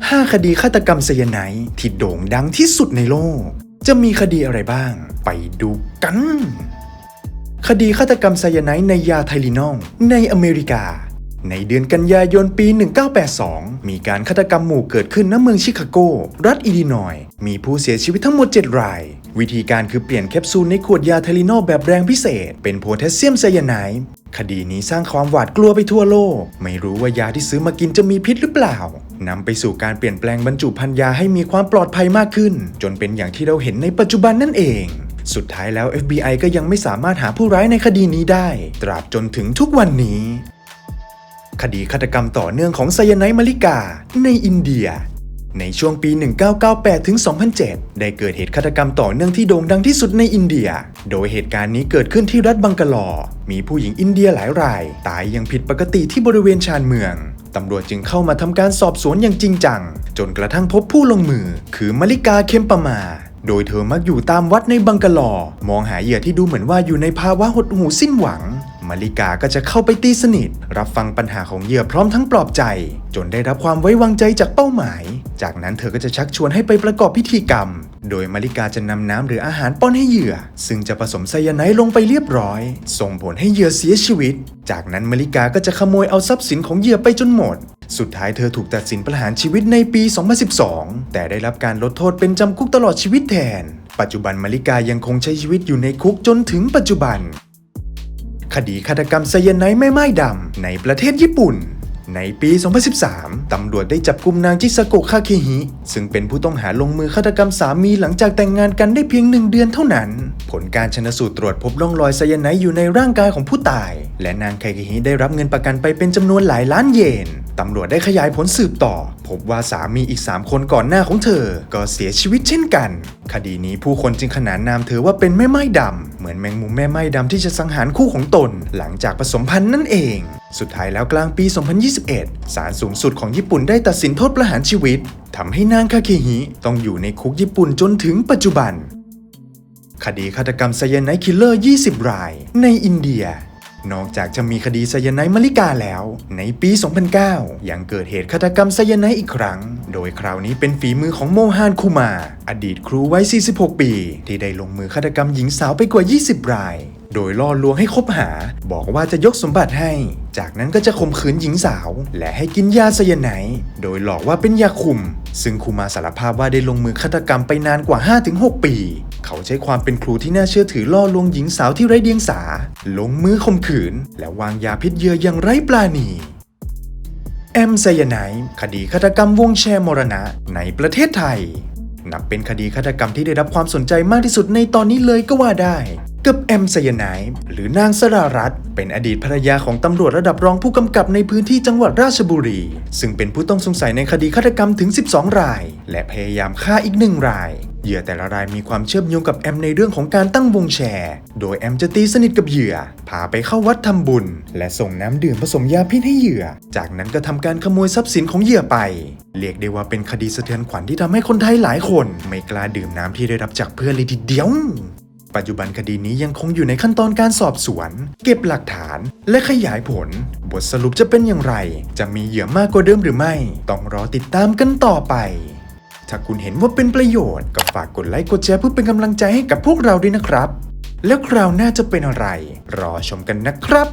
5 คดีฆาตกรรมไซยาไนที่โด่งดังที่สุดในโลก จะมีคดีอะไรบ้าง ไปดูกัน คดีฆาตกรรมไซยาไนด์ในยาไทลินอลในอเมริกา ในเดือนกันยายนปี 1982 มีการฆาตกรรมหมู่เกิดขึ้นณเมืองชิคาโก รัฐอิลลินอย มีผู้เสียชีวิตทั้งหมด 7 ราย วิธีการคือเปลี่ยนแคปซูลในขวดยาไทลินอลแบบแรงพิเศษ เป็นโพแทสเซียมไซยาไนด์คดีนี้สร้างความหวาดกลัวไปทั่วโลก ไม่รู้ว่ายาที่ซื้อมากินจะมีพิษหรือเปล่านำไปสู่การเปลี่ยนแปลงบรรจุภัณฑ์ยาให้มีความปลอดภัยมากขึ้น จนเป็นอย่างที่เราเห็นในปัจจุบันนั่นเองสุดท้ายแล้ว FBI ก็ยังไม่สามารถหาผู้ร้ายในคดีนี้ได้ ตราบจนถึงทุกวันนี้ คดีฆาตกรรมต่อเนื่องของไซยาไนมาริกาในอินเดีย ในช่วงปี 1998 ถึง 2007 ได้เกิดเหตุฆาตกรรมต่อเนื่องที่โด่งดังที่สุดในอินเดีย โดยเหตุการณ์นี้เกิดขึ้นที่รัฐบังกาลอ มีผู้หญิงอินเดียหลายราย ตายอย่างผิดปกติที่บริเวณชานเมืองตำรวจจึงเข้ามาทำการสอบสวนอย่างจริงจัง จนกระทั่งพบผู้ลงมือ คือมาริกาเคมปมา โดยเธอมักอยู่ตามวัดในบังกาลอ มองหาเหยื่อที่ดูเหมือนว่าอยู่ในภาวะหดหู่สิ้นหวัง มาริกาก็จะเข้าไปตีสนิท รับฟังปัญหาของเหยื่อพร้อมทั้งปลอบใจ จนได้รับความไว้วางใจจากเป้าหมาย จากนั้นเธอก็จะชักชวนให้ไปประกอบพิธีกรรม โดยมาริกาจะนำน้ำหรืออาหารป้อนให้เหยื่อ ซึ่งจะผสมไซยาไนด์ลงไปเรียบร้อย ส่งผลให้เหยื่อเสียชีวิต จากนั้นมาริกาก็จะขโมยเอาทรัพย์สินของเหยื่อไปจนหมดสุดท้ายเธอถูกตัดสินประหารชีวิตในปี 2012 แต่ได้รับการลดโทษเป็นจำคุกตลอดชีวิตแทน ปัจจุบันมาริกายังคงใช้ชีวิตอยู่ในคุกจนถึงปัจจุบัน คดีฆาตกรรมไซยาไนด์แม่ไม้ดำในประเทศญี่ปุ่น ในปี 2013 ตำรวจได้จับกุมนางจิซาโกะคาเคฮิ ซึ่งเป็นผู้ต้องหาลงมือฆาตกรรมสามีหลังจากแต่งงานกันได้เพียงหนึ่งเดือนเท่านั้น ผลการชนสูตรตรวจพบร่องรอยไซยาไนด์อยู่ในร่างกายของผู้ตาย และนางคาเคฮิได้รับเงินประกันไปเป็นจำนวนหลายล้านเยนตำรวจได้ขยายผลสืบต่อ พบว่าสามีอีก 3 คนก่อนหน้าของเธอ ก็เสียชีวิตเช่นกัน คดีนี้ผู้คนจึงขนานนามเธอว่าเป็นแม่ไม้ดำ เหมือนแมงมุมแม่ไม้ดำที่จะสังหารคู่ของตน หลังจากผสมพันธุ์นั่นเอง สุดท้ายแล้วกลางปี 2021 ศาลสูงสุดของญี่ปุ่นได้ตัดสินโทษประหารชีวิตทำให้นางคาเคฮิต้องอยู่ในคุกญี่ปุ่นจนถึงปัจจุบัน คดีฆาตกรรมไซยาไนคิลเลอร์ 20 ราย ในอินเดียนอกจากจะมีคดีไซยาไนมาริกาแล้ว ในปี 2009 ยังเกิดเหตุฆาตกรรมไซยาไนอีกครั้ง โดยคราวนี้เป็นฝีมือของโมฮานคูมา อดีตครูวัย 46 ปี ที่ได้ลงมือฆาตกรรมหญิงสาวไปกว่า 20 ราย โดยล่อลวงให้คบหา บอกว่าจะยกสมบัติให้ จากนั้นก็จะข่มขืนหญิงสาว และให้กินยาไซยาไนด์โดยหลอกว่าเป็นยาคุม ซึ่งคูมาสารภาพว่าได้ลงมือฆาตกรรมไปนานกว่า 5-6 ปี เขาใช้ความเป็นครูที่น่าเชื่อถือล่อลวงหญิงสาวที่ไร้เดียงสา ลงมือข่มขืน และวางยาพิษเยื่ออย่างไร้ปราณี แอมไซยาไนคดีฆาตกรรมวงแชร์มรณะในประเทศไทย นับเป็นคดีฆาตกรรมที่ได้รับความสนใจมากที่สุดในตอนนี้เลยก็ว่าได้ กับแอมไซยาไนด์หรือนางสรารัตเป็นอดีตภรรยาของตำรวจระดับรองผู้กำกับในพื้นที่จังหวัดราชบุรี ซึ่งเป็นผู้ต้องสงสัยในคดีฆาตกรรมถึง 12 ราย และพยายามฆ่าอีกหนึ่งราย เหยื่อแต่ละรายมีความเชื่อมโยงกับแอมในเรื่องของการตั้งวงแชร์ โดยแอมจะตีสนิทกับเหยื่อ พาไปเข้าวัดทำบุญ และส่งน้ำดื่มผสมยาพิษให้เหยื่อ จากนั้นก็ทำการขโมยทรัพย์สินของเหยื่อไป เรียกได้ว่าเป็นคดีสะเทือนขวัญที่ทำให้คนไทยหลายคน ไม่กล้าดื่มน้ำที่ได้รับจากเพื่อนเลยทีเดียว ปัจจุบันคดีนี้ยังคงอยู่ในขั้นตอนการสอบสวน เก็บหลักฐานและขยายผล บทสรุปจะเป็นอย่างไร จะมีเหยื่อมากกว่าเดิมหรือไม่ ต้องรอติดตามกันต่อไป ถ้าคุณเห็นว่าเป็นประโยชน์ก็ฝากกดไลค์กดแชร์เพื่อเป็นกำลังใจให้กับพวกเราด้วยนะครับ แล้วคราวหน้าจะเป็นอะไร รอชมกันนะครับ